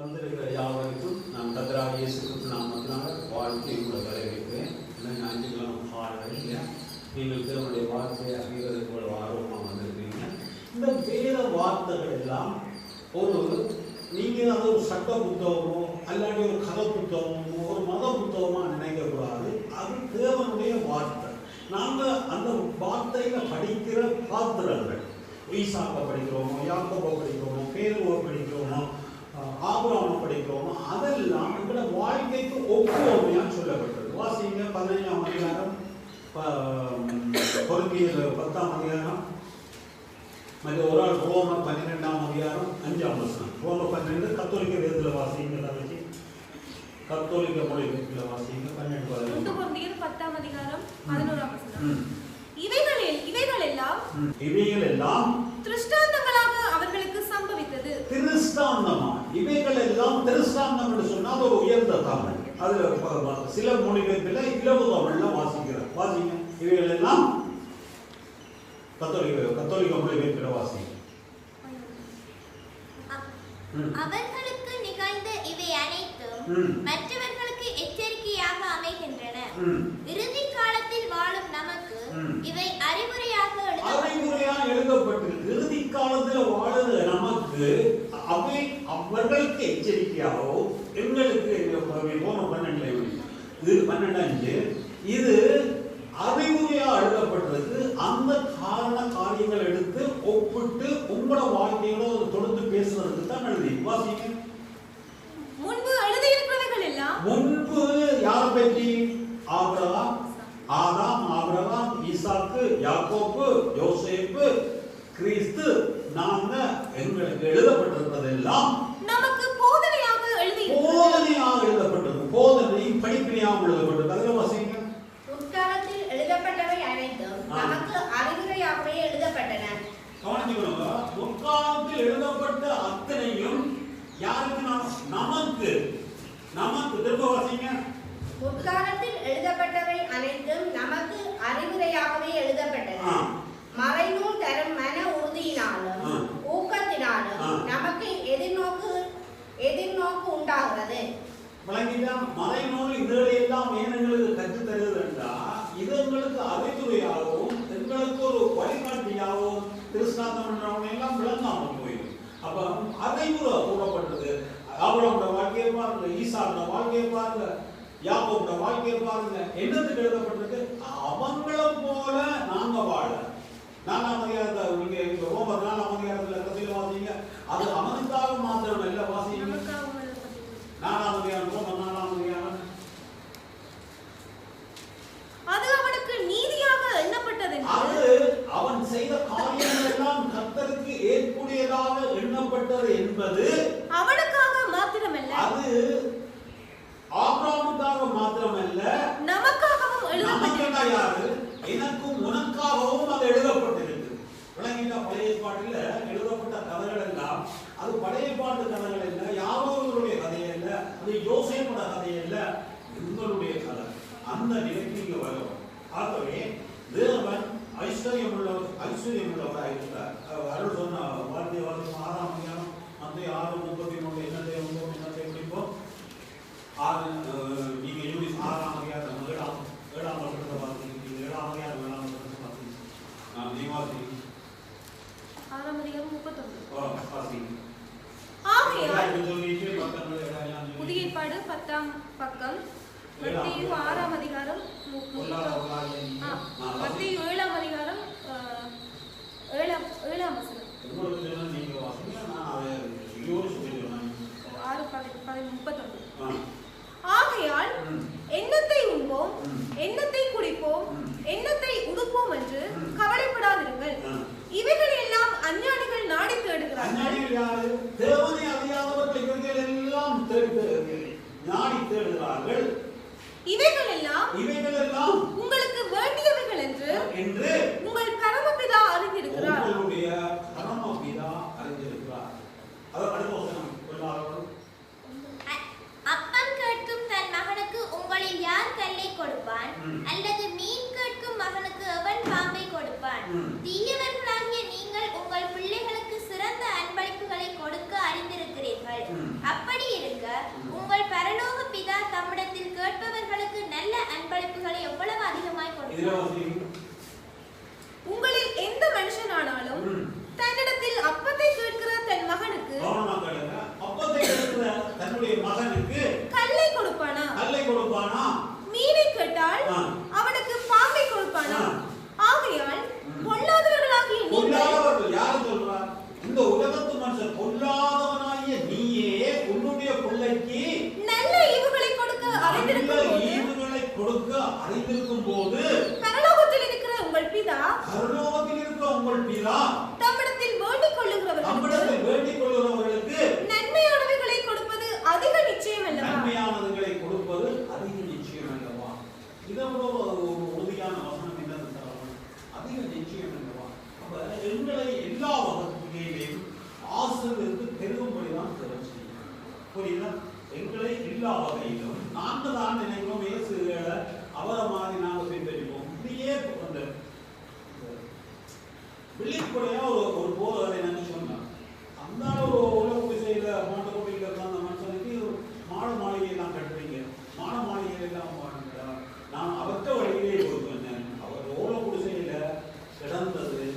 வந்திருக்கிற யாவருக்கும் நான் கத்தராக இயேசுக்கு நான் மட்டும் வாழ்த்து உங்களை வரவேற்கிறேன். ஏன்னா ஞாயிற்றுக்கிழமை காலை இல்லையா? நீங்கள் தேவனுடைய வார்த்தையை அறிவதற்கு ஒரு ஆர்வமாக வந்திருக்கிறீங்க. இந்த வேத வார்த்தைகள் எல்லாம் ஒரு நீங்கள் அது ஒரு சட்ட புத்தகமோ அல்லாட்டி ஒரு கதை புத்தகமோ ஒரு மத புத்தகமாக நினைக்கக்கூடாது அது தேவனுடைய வார்த்தை. நாங்கள் அந்த வார்த்தையில் படிக்கிற பாத்திரங்கள். ஈசாப்பை படிக்கிறோமோ யாக்கோவை படிக்கிறோமோ பேருவை படிக்கிறோமோ அஹ் ஆபிரகாமை படிக்கிறோமோ அதெல்லாம் எங்களோட வாழ்க்கைக்கு ஒப்புமையாக சொல்லப்பட்டது. வாசிங்க பதினைஞ்சாம் அதிகாரம் பொறுக்கியல் பத்தாம் அதிகாரம். மற்ற ஒரு ஆள் ரோமர் பன்னிரெண்டாம் அதிகாரம் அஞ்சாம் வசனம். ரோமர் பன்னிரெண்டு கத்தோலிக்க வேதத்தில் வாசிங்க தங்கச்சி. கத்தோலிக்க மொழி வேதத்தில் வாசிங்க பன்னெண்டு கொரிந்தியர் பத்தாம் அதிகாரம் பதினோராம் வசனம். இவைகளில் இவைகள் எல்லாம். இவைகள் எல்லாம் அவர்களுக்கு சம்பவித்தது திருஷ்டாந்தமா இவைகள் எல்லாம் திருஷ்டாந்தம் என்று சொன்னா அது ஒரு உயர்ந்த தமிழ் அதுல சில மொழிபெயர்ப்பில் இலவு தமிழ்ல வாசிக்கிறார் வாசிங்க இவைகள் எல்லாம் கத்தோலிக்க கத்தோலிக்க மொழிபெயர்ப்பில் வாசிங்க. அவர்களுக்கு நிகழ்ந்த இவை அனைத்தும். மற்றவர்களுக்கு எச்சரிக்கையாக அமைகின்றன. இறுதி காலத்தில் வாழும் நமக்கு. இவை அறிவுரையாக எழுதப்பட்டுள்ளன அறிவுரையா எழுதப்பட்டிருக்கு. இறுதி காலத்துல வாழுற நமக்கு அவை அவர்களுக்கு எச்சரிக்கையாகவும் எங்களுக்கு போன பன்னெண்டுல இது பன்னெண்டு அஞ்சு இது அறிவுரையா எழுதப்பட்டிருக்கு. அந்த காரண காரியங்கள் எடுத்து ஒப்பிட்டு உங்களோட வாழ்க்கையோட தொடர்ந்து பேசுறதுக்கு தான் எழுதி. வாசிங்க. யாக்கோப்பு யோசேப்பு கிறிஸ்து நாங்க எங்களுக்கு எழுதப்பட்டிருப்பதெல்லாம் நமக்கு போதனையாக எழுதியிருக்கிறது போதனையாக எழுதப்பட்டது போதனையும் படிப்பினையாக எழுதப்பட்டது அதில் வசிங்க. முற்காலத்தில் எழுதப்பட்டவை அனைத்தும். நமக்கு அறிவுரையாகவே எழுதப்பட்டன. கவனிச்சுக்கணுங்க. முற்காலத்தில் எழுதப்பட்ட அத்தனையும் யாருக்கு நாம்? நமக்கு. நமக்கு. திரும்ப வாசிங்க. முற்காலத்தில் எழுதப்பட்டவை அனைத்தும் நமக்கு அறிவுரையாகவே எழுதப்பட்டன. ஆ. மறைநூல் தரும் மன உறுதியினாலும். ஊக்கத்தினாலும். நமக்கு எதிர்நோக்கு எதிர்நோக்கு உண்டாகிறது. விளங்கிட்டா மறைநூல் இதுகளை எல்லாம் ஏன் எங்களுக்கு கற்றுத் தருகிறது என்றால் இது எங்களுக்கு அறிவுரையாகவும் எங்களுக்கு ஒரு வழிகாட்டியாகவும் என்றவங்க எல்லாம் விளங்காமல் போயிடும். அப்ப அறிவுரை கூறப்பட்டது. அவரோட வாழ்க்கையை பாருங்க ஈசாவோட வாழ்க்கையை பாருங்க. யாக்கோவோட வாழ்க்கையை பாருங்க. என்னத்துக்கு எழுதப்பட்டிருக்கு? அவங்கள போல நாங்க வாழ. நாலாம் அதிகாரத்தை நீங்க இங்க ரோமர் நாலாம் அதிகாரத்துல கதையில வாசிங்க. அது அவனுக்காக மாத்திரம் இல்ல வாசிங்க. நாலாம் அதிகாரம் ரோமர் நாலாம் அதிகாரம் அது அவனுக்கு நீதியாக எண்ணப்பட்டது அது அவன் செய்த காரியங்கள் எல்லாம் கர்த்தருக்கு ஏற்புடையதாக எண்ணப்பட்டது என்பது அவனுக்காக மாத்திரமல்ல அது ஆபிரகாமுக்காக மாத்திரமல்ல நமக்காகவும் நமக்கெல்லாம் எனக்கும் உனக்காகவும் அது எழுதப்பட்டிருக்கு விளங்கிட்டா பழைய பாட்டில் எழுதப்பட்ட கதைகள் எல்லாம் அது பழைய பாட்டு கதைகள் இல்ல யாரோருடைய கதை இல்ல அது யோசையோட கதை இல்ல உங்களுடைய கதை. அந்த நிலைக்கு நீங்க வரணும் ஆகவே தேவன் ஐஸ்வர்யம் உள்ளவர் ஐஸ்வர்யம் உள்ளவராக இருக்கிறார் அருள் சொன்ன வார்த்தை வார்த்தை ஆறாம் அதிகாரம் அந்த ஆறு முப்பத்தி மூணு என்னத்தை உண்டோம் என்னத்தை பிடிப்போம் ஆறு அஹ், நீங்க யூனிஸ் ஆறாம் அதிகாரம் ஏழாம் ஏழாம் வருஷத்தை பார்த்துருக்கீங்க ஏழாம் அதிகாரம் ஏழாம் வருஷத்தை பார்த்துருக்கீங்க நிவாசி ஆறாம் அதிகாரம் முப்பத்தொன்பது வாசி ஆகையால் சொல்லிட்டு பத்தொன்பது ஏழாம் புதிய ஏற்பாடு பத்தாம் பக்கம் மத்திய ஆறாம் அதிகாரம் மு- முப்பத்தொ- ஆ, மத்திய ஏழாம் அதிகாரம் ஆ, ஏழாம் ஏழாம் வசனம் உங்களுக்கு சொன்னா நீங்க வாசிங்க நான் அதை யோசிச்சு சொல்லிடுவேன் ஆறு பதி பதி முப்பத்தொன்பது ஆ. ஆகையால் ம். எண்ணத்தை உண்போம் ம். எண்ணத்தை குடிப்போம் ம். எண்ணத்தை உடுப்போம் என்று ம். கவலைப்படாதிருங்கள் ஆ. இவைகள் எல்லாம் அஞ்ஞானிகள் நாடி தேடுகிறார்கள் அஞ்ஞானிகள் யாரு தேவனை அறியாதவர்கள் இவர்கள் எல்லாம் தேடு ஞானி தேடுகிறார்கள் இவைகள் எல்லாம் இவைகள் எல்லாம் உங்களுக்கு வேண்டியவைகள் என்று என்று உங்கள் பரமபிதா அறிந்திருக்கிறார் உங்களுடைய பரமபிதா அறிந்திருக்கிறார் அது அடுத்த வசனம் எல்லாரும் அ- அப்பம் கேட்கும் தன் மகனுக்கு உங்களில் யார் கல்லை கொடுப்பான் ம். அல்லது மீன் கேட்கும் மகனுக்கு எவன் பாம்பை கொடுப்பான் ம். தீயவர்களாகிய நீங்கள் உங்கள் பிள்ளைகளுக்கு சிறந்த அன்பளிப்புகளை கொடுக்க அறிந்திருக்கிறீர்கள் ம். அப்படி அன்பளிப்புகளை எவ்வளவு அதிகமாய் இதுல கொடுப்பார் வாசிங்க. உங்களில் எந்த மனுஷனானாலும் ம். தன்னிடத்தில் அப்பத்தை கேட்கிற தன் மகனுக்கு கவனமா கேளுங்க. அப்பத்தை கேட்கிற தன்னுடைய மகனுக்கு கல்லை கொடுப்பானா கல்லை கொடுப்பானா மீனை கேட்டால் ஆ. அவனுக்கு பாம்பை கொடுப்பானா ஆ. ஆகையால் ம். பொல்லாதவர்களாகிய நீங்கள் பொல்லாதவர்கள் யாரு சொல்றா இந்த உலகத்து மனுஷன் பொல்லாதவனாகிய நீயே உன்னுடைய பிள்ளைக்கு நல்ல ஈவுகளை கொடுக்க நல்ல அறிந்திருக்கும் போது ஈவுகளை கொடுக்க அறிந்திருக்கும் போது பரலோகத்தில் இருக்கிற உங்கள் பிதா பரலோகத்தில் இருக்கிற உங்கள் பிதா தம்மிடத்தில் வேண்டிக் கொள்ளுகிறவர்களுக்கு நம்மிடத்தில் வேண்டிக் கொள்கிறவர்களுக்கு நன்மையானவைகளை கொடுப்பது அதிக நிச்சயம் அல்லவா நன்மையானதுகளை கொடுப்பது அதிக நிச்சயம் அல்லவா இதை விட ஒரு ஒரு உறுதியான வசனம் என்னன்னு தரணும் அதிக நிச்சயம் அல்லவா அப்ப எங்களை எல்லா வகையிலையும் ஆசிரியருக்கு பெருகும்படிதான் தேவை செய்யும் புரியுதா எங்களை எல்லா வகையிலும் நாங்கள் தான் நினைக்கிறோம் இயேசுகளை அவரை மாதிரி நாங்கள் பின்பற்றிப்போம் இப்படியே அந்த வெளிப்படையா ஒரு ஒரு போதகரை நாங்கள் சொன்னோம் அந்த ஒரு உலக திசையில மாட்டுக்கோட்டையில் இருந்த அந்த மனுஷனுக்கு மாட மாளிகை எல்லாம் கட்டுறீங்க மாட மாளிகை எல்லாம் பாருங்க நான் அவர்த்த வழியிலே போயிட்டு வந்தேன் அவர் ஓல குடிசையில கிடந்தது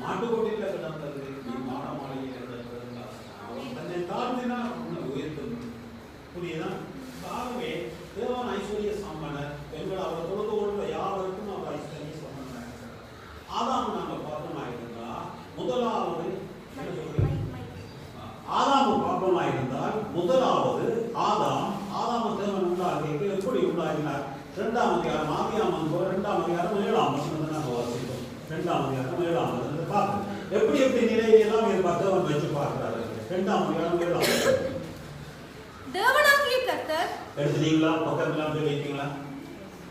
மாட்டுக்கோட்டையில கிடந்தது நீ மாட மாளிகையில கிடந்தது அவன் தன்னை தாழ்த்தினா உன்னை உயர்த்தும் புரியுதா ஆகவே தேவன் ஐஸ்வர்ய சம்பனர் எங்கள் அவர் தொழுது கொள்ற யாவருக்கும் அவர் ஐஸ்வர்ய சம்பனர் ஆதாம் நாங்க பார்த்தோமா இருந்தா முதலாவது என்ன சொல்றீங்க? ஆதாம பாப்பமா இருந்தால் முதலாவது ஆதாம் ஆதாம தேவன் உண்டாகியது எப்படி உண்டாகினார் இரண்டாம் அதிகாரம் ஆதியாம் வந்து இரண்டாம் அதிகாரம் ஏழாம் வசனத்தை நாங்கள் வாசிப்போம் இரண்டாம் அதிகாரம் ஏழாம் வசனத்தை பார்ப்போம் எப்படி எப்படி நிலையெல்லாம் இது தேவன் வச்சு பார்க்கிறாரு இரண்டாம் அதிகாரம் ஏழாம் வசனம். தேவனாகிய எடுத்துட்டீங்களா? பக்கத்துலாம் சொல்லிட்டீங்களா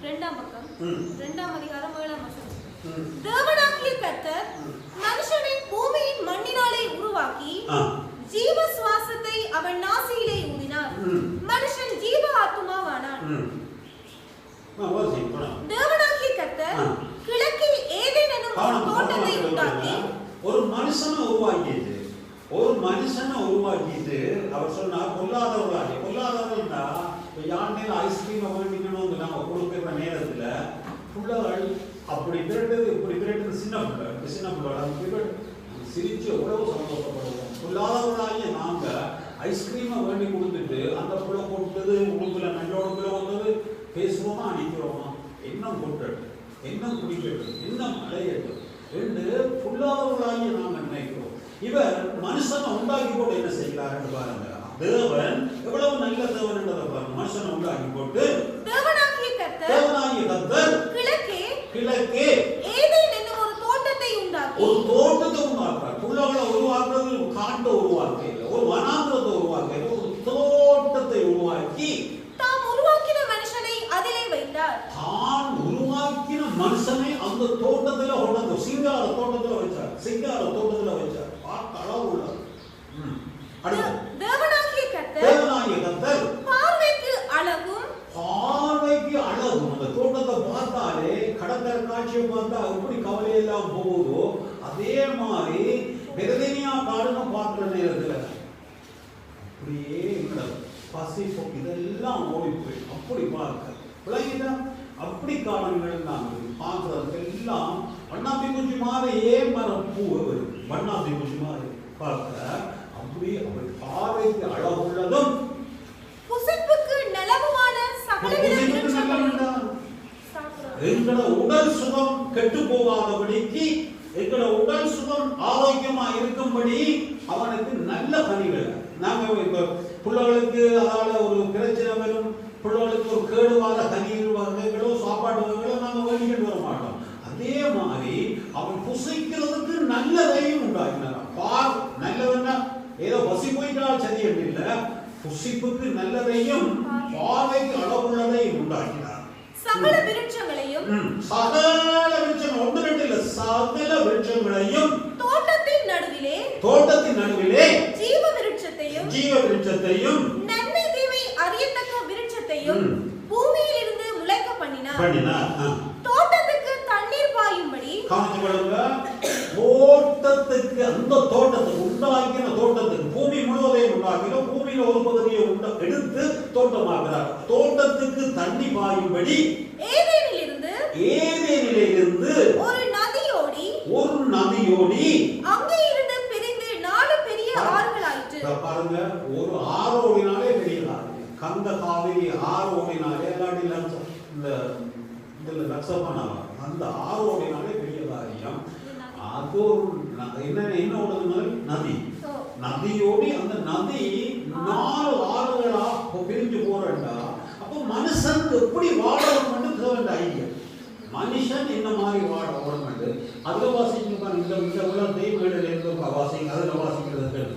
இரண்டாம் பக்கம். ம். இரண்டாம் அதிகாரம் ஏழாம் வசனம். தேவனாகிய கர்த்தர் மனுஷனை பூமியின் மண்ணினாலே உருவாக்கி ஜீவ சுவாசத்தை அவன் நாசியிலே ஊதினார். மனுஷன் ஜீவ ஆத்துமாவானான். ம். ஆ வாசி போலாம் தேவனாகிய கர்த்தர். கிழக்கில் ஏதேன் என்னும் ஒரு கவனம், தோட்டத்தை உண்டாக்கி. ஒரு மனுஷனை உருவாக்கிட்டு ஒரு மனுஷனை உருவாக்கிட்டு அவர் சொன்னார் பொல்லாதவர்களாக பொல்லாதவர்கள்னா இப்போ யாண்டையில் ஐஸ்கிரீமை வேண்டிக்கணும்னு நம்ம கொடுக்குற நேரத்தில் பிள்ளைகள் அப்படி பிறட்டது இப்படி பிறட்டது சின்ன பிள்ளை சின்ன பிள்ளை அப்படி பிறட்டு சிரிச்சு எவ்வளவு சந்தோஷப்படுவோம். பொல்லாதவர்களாகிய நாங்கள் ஐஸ்கிரீமை வேண்டி கொடுத்துட்டு அந்த பிள்ளை கொடுத்தது உடுப்புல நல்ல உடுப்புல வந்தது பேசுவோமா அடிக்கிறோமா? என்ன கொட்டட்டு என்ன குடிக்கட்டும் என்ன அலையட்டும் ரெண்டு புல்லாதவர்களாகிய நாம் நினைக்கிறோம். இவர் மனுஷனை உண்டாக்கி போட்டு என்ன செய்கிறார் பாருங்க. தேவன் எவ்வளவு நல்ல தேவன் என்றதை பாருங்க. மனுஷனை உண்டாக்கி போட்டு தேவனாகிய கர்த்தர் தேவனாகிய கர்த்தர் கிழக்கே கிழக்கே ஏதேன் என்னும் ஒரு தோட்டத்தை உண்டாக்கி ஒரு தோட்டத்தை உருவாக்குறார் புள்ளவளை உருவாக்குறது ஒரு காட்டை உருவாக்க இல்லை ஒரு வனாந்திரத்தை உருவாக்க ஒரு தோட்டத்தை உருவாக்கி தாம் உருவாக்கின மனுஷனை அதிலே வைத்தார். தான் உருவாக்கின மனுஷனை அந்த தோட்டத்துல கொண்டு சிங்கார தோட்டத்துல வச்சார் சிங்கார தோட்டத்துல வச்சார் பார்க்க அளவு உள்ளது ம். அடுத்து தேவனாகிய கர்த்தர் தேவனாகிய கர்த்தர் பார்வைக்கு அழகும் பார்வைக்கு அழகு அந்த தோட்டத்தை பார்த்தாலே கடற்கரை காட்சியை பார்த்தா எப்படி கவலையெல்லாம் போகுதோ அதே மாதிரி பெருதனியா காடுன்னு பார்க்குற நேரத்தில் அப்படியே இந்த பசி பொ- இதெல்லாம் ஓடி போய் அப்படி பார்க்க. விளங்கிட்டா அப்படி காலங்கள் நாங்கள் பார்க்கறது எல்லாம் வண்ணாத்தி குஞ்சு மாதிரி ஏன் மரம் பூ வரும். குஞ்சு மாதிரி பார்க்க அப்படி அவள் பார்வைக்கு அழகுள்ளதும் புசிப்புக்கு நலவுமான சகலவித எங்களோட உடல் சுகம் கெட்டு போகாதபடிக்கு எங்களோட உடல் சுகம் ஆரோக்கியமா இருக்கும்படி அவனுக்கு நல்ல பணிகள். நாங்க இப்ப பிள்ளைகளுக்கு அதால ஒரு பிரச்சனை வரும் பிள்ளைகளுக்கு ஒரு கேடுவாத வர தண்ணீர் வகைகளோ சாப்பாடு வகைகளோ நாங்க வேண்டிக்கிட்டு வர மாட்டோம். அதே மாதிரி அவன் புசிக்கிறதுக்கு நல்லதையும் உண்டாக்கினார் பார் நல்லதுன்னா ஏதோ பசி போயிட்டால் சரி என்று இல்லை புசிப்புக்கு நல்லதையும் பார்வைக்கு அளவுள்ளதையும் உண்டாக்கினார் விருட்சம் ஒன்று ரெண்டு இல்ல சகல விருட்சங்களையும் தோட்டத்தின் நடுவிலே தோட்டத்தின் நடுவிலே ஜீவ விருட்சத்தையும் ஜீவ விருட்சத்தையும் நன்மை தீமை அறியத்தக்க விருட்சத்தையும். பூமியிலிருந்து முளைக்க பண்ணினார் பண்ணினார். தோட்டத்துக்கு தண்ணீர் பாயும்படி கவனிச்சு கொள்ளுங்க தோட்டத்துக்கு அந்த தோட்டத்துக்கு உண்டாக்கின தோட்டத்துக்கு பூமி முழுவதையும் பூமி பூமியில ஒரு பகுதியை உண்ட எடுத்து தோட்டமாக்குறார். தோட்டத்துக்கு தண்ணி பாயும்படி ஏதேனிலிருந்து ஏதேனிலிருந்து ஒரு நதியோடி ஒரு நதியோடி அங்கே இருந்து பிரிந்து நாலு பெரிய ஆறுகளாயிற்று. பாருங்க. ஒரு ஆறு ஓடினாலே பெரிய ஆறு கந்த காவிரி ஆறு ஓடினாலே இல்லாட்டி இந்த இதுல லட்சமான அந்த ஆறு ஓடினாலே பெரிய காரியம். அது ஒரு என்ன என்ன முதல்? நதி. நதியோடி அந்த நதி நாலு ஆறுகளா பிரிஞ்சு போறண்டா. அப்போ மனுஷனுக்கு எப்படி வாழணும்னு தேவைண்ட ஐடியா மனுஷன் என்ன மாதிரி வாழ ஓடணும் அதுல வாசிங்க பாருங்க. இந்த இந்த உலகத்தையும் வீடுல இருந்து வாசிங்க. அதுல வாசிக்கிறது கேளு.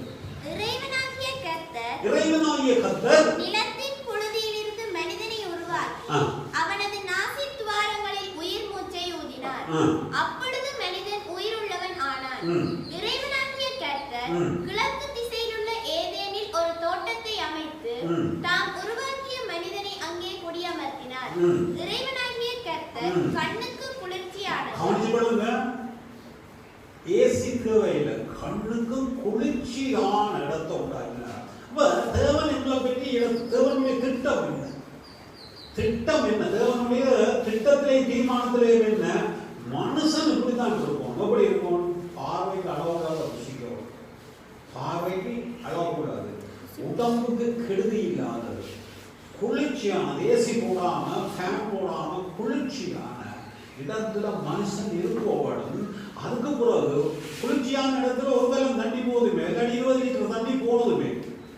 இறைவனாகிய கர்த்தர் நிலத்தின் புழுதியிலிருந்து மனிதனை உருவாக்கி. அவனது நாசி துவாரங்களில் உயிர் மூச்சை ஊதினார் ஆ. அப்பொழுது மனிதன் உயிருள்ளவன் ஆனான் ம். இறைவனாகிய கர்த்தர் ம். கிழக்கு திசையிலுள்ள ஏதேனில் ஒரு தோட்டத்தை அமைத்து ம். தாம் உருவாக்கிய மனிதனை அங்கே குடியமர்த்தினார் ம். இறைவனாகிய கர்த்தர் ம். கண்ணுக்கு குளிர்ச்சியானது கவனிச்சு பாருங்க ஏசி கண்ணுக்கும் குளிர்ச்சியான இடத்தை உண்டாக்கினார். அப்ப தேவன் எங்களை பற்றி தேவனுடைய திட்டம் என்ன? திட்டம் என்ன? தேவனுடைய திட்டத்திலே தீர்மானத்திலே என்ன? மனுஷன் இப்படித்தான் இருக்கும் எப்படி இருக்கும் பார்வைக்கு அளவாக ருசிக்கிறோம் பார்வைக்கு அளவக்கூடாது உடம்புக்கு கெடுதி இல்லாதது. குளிர்ச்சியானது ஏசி போடாம ஃபேன் போடாம குளிர்ச்சியான இடத்துல மனுஷன் இருப்பவனும் அதுக்கு பிறகு குளிர்ச்சியான இடத்துல ஒரு தலம் தண்ணி போதுமே இல்லாட்டி இருபது லிட்டர் தண்ணி போடுதுமே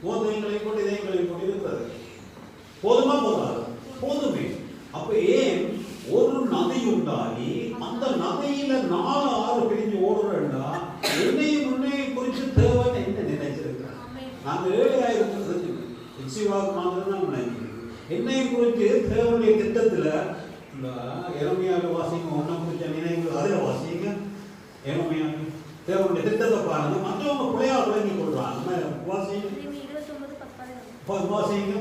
கோதைகளை கொண்டு இதயங்களை கொண்டு இருக்கிறது போதுமா போதாது? போதுமே. அப்ப ஏன் ஒரு நதி உண்டாகி அந்த நதியில நாலு ஆறு பிரிஞ்சு ஓடுறா என்னையும் உன்னையும் குறித்து தேவன் என்ன நினைச்சிருக்கிறேன் நாங்க ஏழையா இருக்கிறது நிச்சயமாக மாத்திரம் தான் நினைக்கிறேன் என்னையும் குறித்து தேவனுடைய திட்டத்துல இந்த இளமையாக வாசிங்க ஒன்றா குறித்த நினைவு அதில் வாசிங்க. இளமையாக தேவனுடைய திட்டத்தை பாருங்க மற்றவங்க பிள்ளையா விளங்கி பத்தாவது பா- வாசிங்க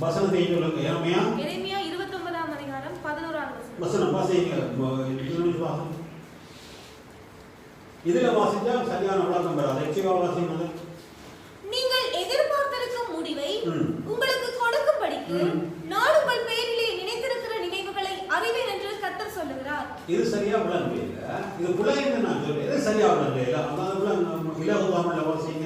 வசனத்தை சொல்லுங்க இளமையா எரேமியா? இருபத்தொன்பதாம் அதிகாரம் பதினோராம் வசனம். வசனம் வாசிங்க இதுல வாசிச்சா சரியான விளக்கம் வராது. எக்ஸிவா வாசிங்க நீங்கள் எதிர்பார்த்திருக்கும் முடிவை ம். உங்களுக்கு கொடுக்கும்படிக்கு ம். நான் உங்கள் பெயரிலே நினைத்திருக்கிற நினைவுகளை அறிவேன் என்று கர்த்தர் சொல்லுகிறார் இது சரியா விளங்கவே இல்லை. இது புலன்னு நான் சொல்றேன். இது சரியா விளங்கவே இல்லை. அதாவது புலன் இலகு தமிழ்ல வாசிங்க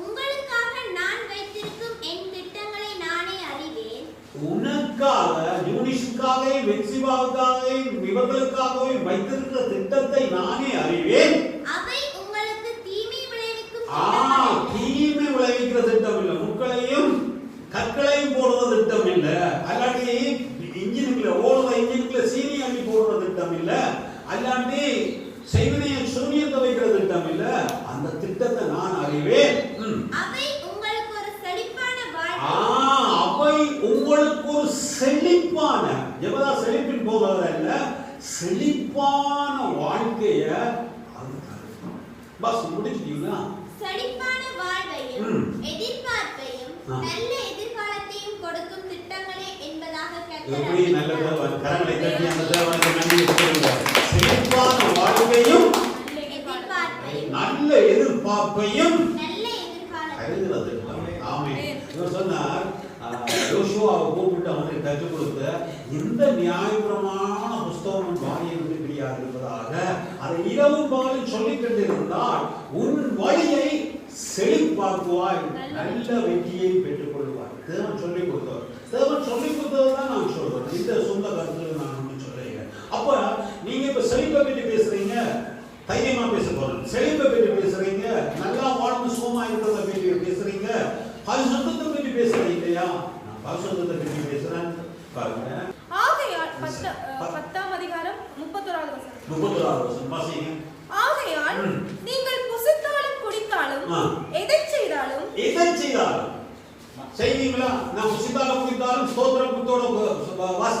உங்களுக்காக நான் வைத்திருக்கும் என் திட்டங்களை நானே அறிவேன். உனக்காக யூனிஷுக்காகவும் வெக்சிவாவுக்காகவும் இவர்களுக்காகவும் வைத்திருக்கிற திட்டத்தை நானே அறிவேன். அவை உங்களுக்கு தீமை விளைவிக்கும் ஆ தீமை விளைவிக்கிற திட்டம் இல்லை முக்களையும் கற்களையும் போடுற திட்டம் இல்ல அல்லாட்டி இன்ஜினுக்குள்ள ஓடுற இன்ஜினுக்குள்ள சீனி அள்ளி போடுற திட்டம் இல்ல அல்லாட்டி செய்வினைய சூனியத்தை வைக்கிற திட்டம் இல்ல அந்த திட்டத்தை நான் அறிவேன் ம். அவை உங்களுக்கு ஒரு செழிப்பான எவ்வளோ செழிப்பின் போகிறதா இல்ல செழிப்பான வாழ்க்கைய அது. பஸ் முடிச்சிட்டீங்களா செழிப்பான வாழ்வையும். எதிர்பார்ப்பையும். நல்ல எதிர்காலத்தையும் கொடுக்கும் திட்டங்களே என்பதாக எப்படி நல்ல அறிவித்தார். தேவன் கரங்களை தட்டி அந்த தேவனுக்கு நன்றி சொல்லுங்க செழிப்பான வாழ்க்கையும் எதிர்பார்ப்பையும் நல்ல எதிர்பார்ப்பையும் நல்ல எதிர்காலத்தையும் அறிகிறது ஆமே இவர் சொன்னார் ஆஹ், யோசுவாவை கூப்பிட்டு அவனுக்கு கற்றுக் கொடுத்த இந்த நியாயபுரமான புஸ்தகம் விட்டு பிரியாது இருப்பதாக அதை இரவு பகலில் சொல்லிக் கொண்டிருந்தால் உன் வழியை செழிப்பாக்குவாய். நல்ல வெற்றியை பெற்றுக் கொள்வாய். தேவன் சொல்லிக் கொடுத்தவர் தேவன் சொல்லிக் கொடுத்தவர் தான் நான் சொல்றேன். இந்த சொந்த கருத்துல நான் ஒன்றும் சொல்றேன் அப்ப நீங்க இப்ப செழிப்பை பற்றி பேசுறீங்க தைரியமா பேச போறேன். செழிப்பை பற்றி பேசுறீங்க நல்லா வாழ்ந்து சுகமா இருக்கிறத பற்றி பேசுறீங்க பரிசுத்தத்தை பற்றி பேசுறீங்க இல்லையா? நான் பரிசுத்தத்தை பற்றி பேசுறேன். பாருங்க ஆகையால் பத்த அஹ், பத்தாம் அதிகாரம் முப்பத்தோராவது வசனம் முப்பத்தொராறு வருஷம் வாசிங்க ஆகையால் ம். நீங்கள் புசித்தாலும் குடித்தாலும் ஆ. எதை செய்தாலும் எதை செய்தாலும் செய்வீங்களா நான் உசிதாலும் குடித்தாலும் ஸ்தோத்திரத்தோட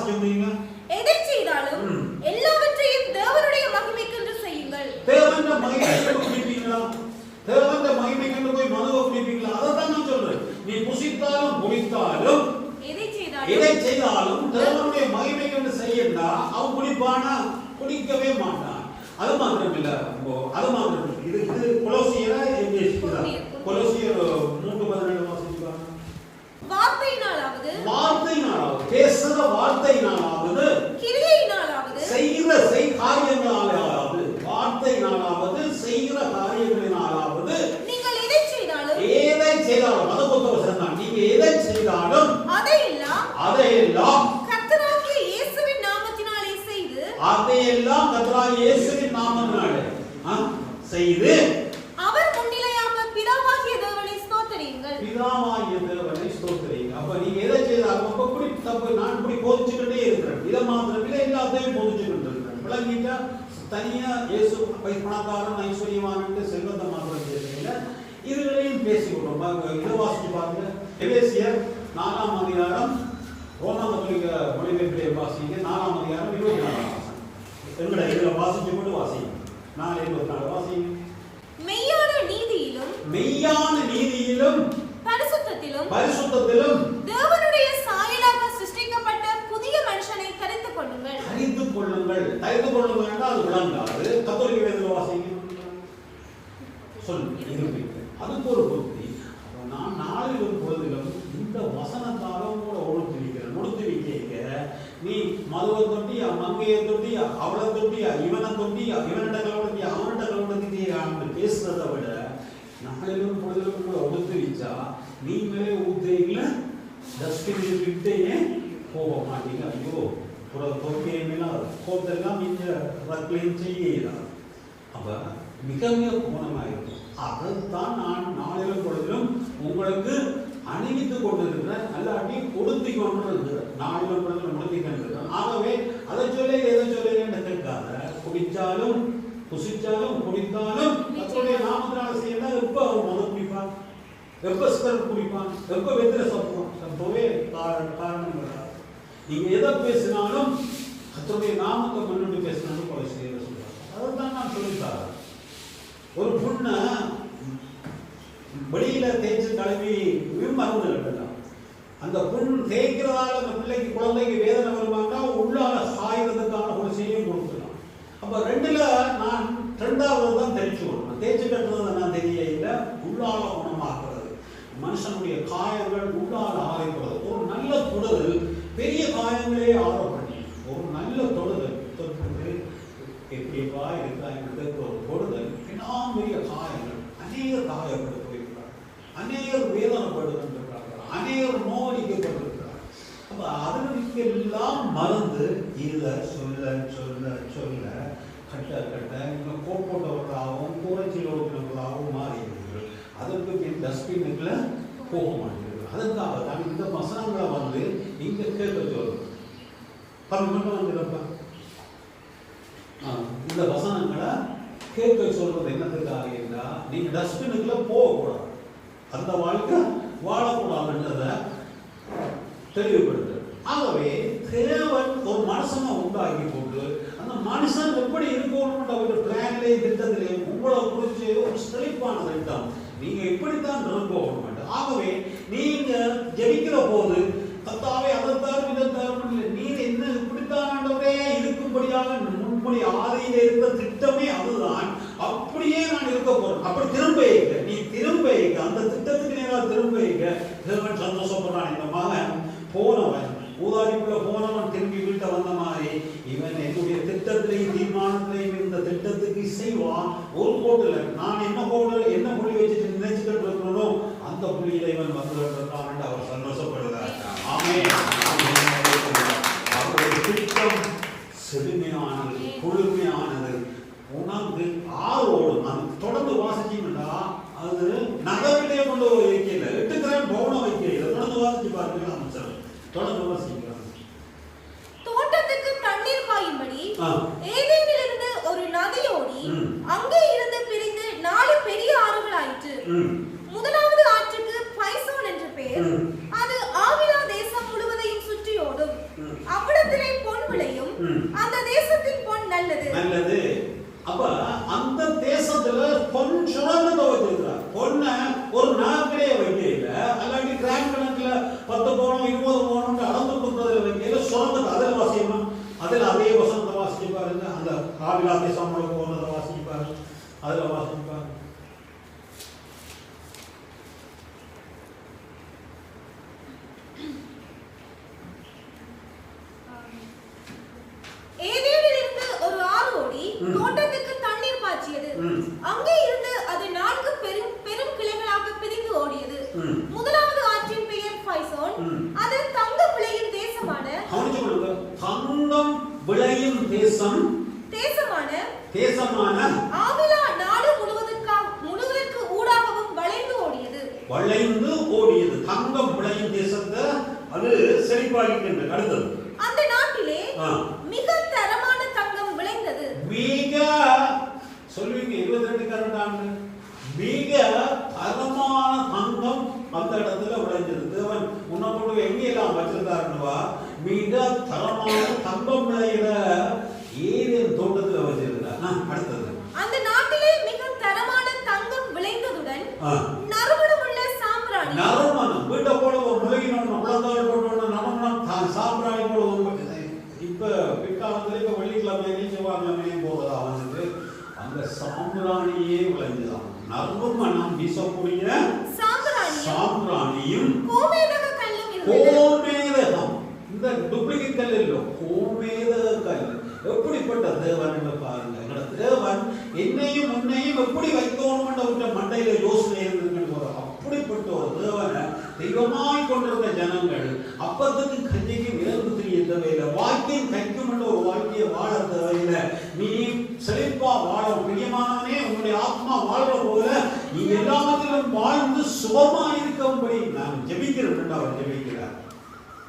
வாசிக்க எதை செய்தாலும். எல்லாவற்றையும் தேவனுடைய மகிமைக்கென்று செய்யுங்கள். தேவன்ற மகிமை குடிப்பீங்களா? தேவன்ற மகிமை கண்டு போய் மதுவை குடிப்பீங்களா? அதை தான் நான் சொல்றேன். நீ புசித்தாலும் குடித்தாலும் எதை செய்தாலும் தேவனுடைய மகிமை கண்டு செய்யண்டா அவன் குடிப்பானா? குடிக்கவே மாட்டான். அது மாத்திரம் இல்ல அது மாத்திரம். இது இது கொலோசியரா வார்த்தையினாலாவது வார்த்தையினாலாவது பேசுற வார்த்தையினாலாவது கிரியையினாலாவது செய்கிற செய் காரியங்களாலாவது வார்த்தையினாலாவது செய்கிற காரியங்களினாலாவது நீங்கள் எதை செய்தாலும் எதை செய்தாலும் அது கொத்த வசனம் தான் நீங்க எதை செய்தாலும் அதையெல்லாம் அதையெல்லாம் கர்த்தராகிய இயேசுவின் நாமத்தினாலே செய்து அதையெல்லாம் கர்த்தராகிய இயேசுவின் நாமத்தினாலே செய்து அவர் முன்னிலையாக பிதாவாகிய தேவனை ஸ்தோத்தரியுங்கள். பிதாவாகிய தேவனை எங்கே கொலோசியர். கொலோசியர் போய் நான் இப்படி போதிச்சுக்கிட்டே இருக்கிறேன். இதை மாத்திரமில்லை எல்லாத்தையும் போதிச்சுக்கிட்டு இருக்கிறேன். விளங்கிட்டா தனியா இயேசு பணக்காரன் ஐஸ்வர்யவான் செல்வத்தை மாத்திரம் பேசுறீங்க இதுகளையும் பேசிக்கொள்றோம் பாருங்க, இதை வாசிச்சு பாருங்க. எபேசியர் நாலாம் அதிகாரம் ரோம கத்தோலிக்க மொழிபெயர்ப்பிலே வாசிங்க. நாலாம் அதிகாரம் இருபத்தி நாலாம் வாசம் எங்கட? இதுல வாசிச்சு கொண்டு வாசிங்க. நாலு இருபத்தி நாலு வாசிங்க. மெய்யான நீதியிலும் மெய்யான நீதியிலும் பரிசுத்தத்திலும் பரிசுத்தத்திலும் தேவனுடைய சாயலாக சிருஷ்டிக்கப்பட்ட புதிய மனுஷனை தரித்துக் கொள்ளுங்கள். அறிந்து கொள்ளுங்கள். அறிந்து கொள்ளுங்கள் என்றால் அது விளங்காது. கத்தோலிக்க வேதத்தில் வாசிங்க சொல் இருப்பீங்க அதுக்கு ஒரு புத்தி. அப்ப நான் நாளிலும் பொழுதிலும் இந்த வசனத்தாலும் கூட ஒழுத்து வைக்கிறேன் ஒழுத்து வைக்க நீ மதுவை தொட்டியா மங்கையை தொட்டியா அவளை தொட்டியா இவனை தொட்டியா இவனிட்ட கலவடத்தியா அவனிட்ட கலவடத்தியா பேசுறதை விட நாளிலும் பொழுதிலும் கூட ஒழுத்து வச்சா நீ மேலே ஊத்துறீங்கள டஸ்ட்பின் விட்டே போக மாட்டீங்க. ஐயோ புற தொப்பியை மேல கோத்தெல்லாம் இந்த ரக்லையும் செய்யலாம் அப்ப மிக மிக கோணமாக இருக்கும் அதைத்தான் நான் நாளிலும் பொழுதிலும் உங்களுக்கு அணிவித்துக் கொண்டிருக்கிறேன். அல்லாட்டி கொடுத்து கொண்டிருக்கிறேன் நாளிலும் பொழுதிலும் உடுத்தி கொண்டிருக்கிறேன். ஆகவே அதை சொல்ல எதை சொல்ல என்று கேட்காத குடிச்சாலும் குடித்தாலும் எப்போ அவன் மத குடிப்பான் எப்போ சிகரெட் குடிப்பான் எப்போ வெத்திர சாப்பிடுவான்? எப்பவே காரணம் காரணம் நீங்கள் எதை பேசினாலும் கர்த்தருடைய நாமத்தை முன்னிட்டு பேசினாலும் கொலை செய்ய சொல்கிறாங்க அதை தான் நான் சொல்லித்தாரேன் ஒரு புண்ணை வெளியில் தேய்ச்சி கழுவி மருந்து கட்டலாம் அந்த புண் தேய்க்கிறதால அந்த பிள்ளைக்கு குழந்தைக்கு வேதனை வருமானா உள்ளால சாயறதுக்கான ஒரு செய்யும் கொடுக்கலாம் அப்போ ரெண்டில் நான் ரெண்டாவது தான் தெரிச்சு தேய்ச்சி கட்டுறது நான் தெரிய இல்லை உள்ளால குணமாக்குறது. மனுஷனுடைய காயங்கள் உள்ளால ஆரைப்படுறது ஒரு நல்ல குடல் பெரிய காயங்களே ஆறப்பண்ணி ஒரு நல்ல தொடுதல் தொட்டு எப்படிப்பா இருக்காங்கிறது ஒரு தொடுதல் எல்லாம் பெரிய காயங்கள் அநேகர் காயப்பட்டு போயிருக்கிறார் அநேகர் வேதனைப்படுகின்றார்கள் அநேகர் நோடிக்கப்பட்டிருக்கிறார் அப்ப அதற்கு எல்லாம் மறந்து இதை சொல்ல சொல்ல சொல்ல கட்ட கட்ட இன்னும் கோட் போட்டவர்களாகவும் கூரைச்சில் ஓட்டினவர்களாகவும் மாறியிருக்கிறார்கள் அதற்கு பின் போக மாட்டேங்குது. அதுக்காக தான் இந்த மசாங்களை வந்து இங்க கேட்க சொல்லுங்க இந்த வசனங்களை கேட்க சொல்றது என்னத்துக்காக இருந்தா நீங்க டஸ்ட்பினுக்குள்ள போகக்கூடாது. அந்த வாழ்க்கை வாழக்கூடாதுன்றத தெளிவுபடுத்து ஆகவே தேவன் ஒரு மனுஷனை உண்டாக்கி போட்டு அந்த மனுஷன் எப்படி இருக்கணும்ன்ற ஒரு பிளான்லேயும் திட்டத்திலையும் உங்களை குறிச்சு ஒரு செழிப்பான திட்டம் நீங்க இப்படித்தான் இருக்கணும் ஆகவே நீங்க ஜெபிக்கிற போது கத்தாவே அதைத்தாரும் இதைத்தாரும் இல்லை நீர் என்ன இப்படித்தானே இருக்கும்படியாக முன்படி ஆதியில இருந்த திட்டமே அதுதான். அப்படியே நான் இருக்க போறேன். அப்படி திரும்ப வைக்க நீ திரும்ப வைக்க அந்த திட்டத்துக்கு நேராக திரும்ப வைக்க தேவன் சந்தோஷப்படுறான் இந்த மகன் போனவன் ஊதாரிக்குள்ள போனவன் திரும்பி வீட்டை வந்த மாதிரி இவன் என்னுடைய திட்டத்திலையும் தீர்மானத்திலையும் இந்த திட்டத்துக்கு செய்வான் ஒரு கோட்டுல நான் என்ன கோடு என்ன புள்ளி வச்சுட்டு நினைச்சுக்கிட்டு இருக்கிறனோ அந்த புள்ளியில இவன் வந்து இருக்கான் என்று அவர் சந்தோஷப்படுகிறார் ஆமே அவருடைய திட்டம் செழுமையானது குளுமையானது உணவு ஆர்வோடும் அது தொடர்ந்து வாசிச்சீங்கன்னா அது நகரிலே கொண்டு போய் வைக்கல எட்டு கிராம் பவுனம் வைக்கல தொடர்ந்து வாசிச்சு பாருங்க அமைச்சர் தொடர்ந்து வாசிக்கிறாங்க தோட்டத்துக்கு தண்ணீர் பாயும்படி ஆ. ஏதேனிலிருந்து ஒரு நதி ஓடி ம். அங்கே இருந்து பிரிந்து நாலு பெரிய ஆறுகளாயிற்று ம் முதலாவது ஆற்றுக்கு பைசோன் என்று பெயர் ம். அது ஆவிலா தேசம் முழுவதையும் சுற்றி ஓடும் ம். அவ்விடத்திலே பொன் விளையும் ம். அந்த தேசத்தின் பொன் நல்லது நல்லது அப்ப அந்த தேசத்துல பொன் சுரங்கத்தை வச்சிருக்கிறார் பொண்ணை ஒரு நாட்டிலே வைக்கல அல்லாட்டி கிராம் கணக்குல பத்து பவுனம் இருபது பவுனம் அளந்து கொடுத்ததுல வைக்கல சுரங்கத்தை அதில் வாசிக்கணும் அதில் அதே வசனத்தை வாசிச்சு பாருங்க அந்த காவிலா தேசம் முழுக்க போனதை வாசிச்சு பாருங்க அதில் வாசிச்சு பாருங்க ஏதேனிலிருந்து ஒரு ஆறு ஓடி ம். தோட்டத்துக்கு தண்ணீர் பாய்ச்சியது ம். அங்கே இருந்து அது நான்கு பெரும் பெரும் கிளைகளாக பிரிந்து ஓடியது ம். முதலாவது ஆற்றின் பெயர் பைசோன் ம். அது தங்க விளையும் தேசமான கவனிச்சு கொள்ளுங்க தங்கம் விளையும் தேசம் தேசமான தேசமான ஆவிலா நாடு முழுவதற்கா முழுவதற்கு ஊடாகவும் வளைந்து ஓடியது. தங்கம் விளையும் தேசத்தை அது செழிப்பாகிக்கின்ற அடுத்தது அந்த நாட்டிலே. மிக தரமான தங்கம் விளைந்தது. மிக சொல்லுவீங்க இருபத்தி ரெண்டு கரண்ட் ஆண்டு. மிக தரமான தங்கம் அந்த இடத்துல விளைஞ்சது. தேவன் உன்னை கொண்டு போய் எங்கெல்லாம் வச்சிருந்தாருன்னுவா மிக தரமான தங்கம் விளையிற ஏதேன் தோட்டத்துல வச்சிருந்தார் ஆ, அடுத்தது. அந்த நாட்டிலே மிக தரமான தங்கம் விளைந்ததுடன் ஆ. நறுமணமுள்ள சாம்பிராணி நறுமணம் வீட்டை போல ஒரு முழுகினோம் முழங்கால் போட்டு நறுமணம் தான் சாம்பிராணி போல ஒரு இப்ப பிற்காலத்துல இப்ப வெள்ளிக்கிழமை செவ்வாய்க்கிழமையும் போறதா வந்து அந்த சாம்பிராணியே விளைஞ்சுதான் நறுமணம் வீசக்கூடிய சாம்பிராணியும் கோமேதகம். இந்த டூப்ளிகேட் கல் இல்ல கோமேதக கல். எப்படிப்பட்ட தேவன் பாருங்க எங்களோட தேவன் என்னையும் உன்னையும் எப்படி வைக்கணும்ன்ற மண்டையில யோசனை இருந்திருக்குன்னு போறோம் அப்படிப்பட்ட ஒரு தேவனை தெய்வமாய் கொண்டிருந்த ஜனங்கள் அப்பத்துக்கு கஞ்சிக்கு விலங்கு தெரிய தேவையில்லை. வாழ்க்கையும் கைக்கும் ஒரு வாழ்க்கையை வாழ தேவையில்லை. நீ செழிப்பா வாழ பிரியமானவனே உன்னுடைய ஆத்மா வாழ்ற போல நீ எல்லாத்திலும் வாழ்ந்து சுகமா இருக்கும்படி நான் ஜெபிக்கிறேன் அவர் ஜெபிக்கிறார்.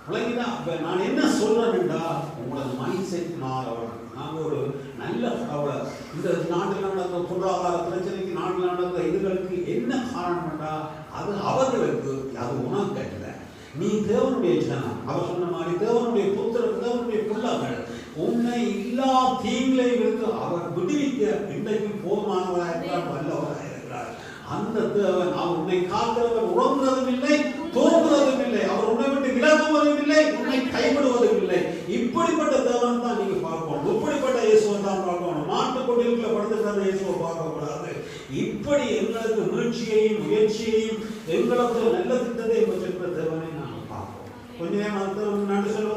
விளங்கினா அப்ப நான் என்ன சொல்றேன்டா உங்களோட மைண்ட் செட் மாறவன் நாங்க ஒரு நல்ல கடவுளை இந்த நாட்டில் நடந்த பொருளாதார பிரச்சனைக்கு நாட்டில் நடந்த இதுகளுக்கு என்ன காரணம்டா அது அவர்களுக்கு அது உனக்கு அல்ல நீ தேவனுடைய ஜனம். அவர் சொன்ன மாதிரி தேவனுடைய புத்திரர் தேவனுடைய பிள்ளைகள். உன்னை எல்லா தீங்களையும் இருந்து அவர் விடுவிக்க இன்றைக்கு போதுமானவராக இருக்கிறார் வல்லவராக அந்த தேவன் அவர் உன்னை காக்கிறவர் உறங்குறதும் இல்லை தூங்குறதும் இல்லை அவர் உன்னை விட்டு விலகுவதும் இல்லை உன்னை கைவிடுவதும் இல்லை இப்படிப்பட்ட தேவன் தான் நீங்க பார்க்கணும். இப்படிப்பட்ட இயேசுவை தான் பார்க்கணும். மாட்டு கொண்டிருக்கிற படுத்துக்கிற இயேசுவை பார்க்கக்கூடாது. இப்படி எங்களுக்கு முயற்சியையும் முயற்சியையும் எங்களுக்கு நல்ல திட்டத்தை வச்சிருக்கிற தேவனை நாங்கள் பார்ப்போம். கொஞ்ச நேரம் நன்றி சொல்லுவோம்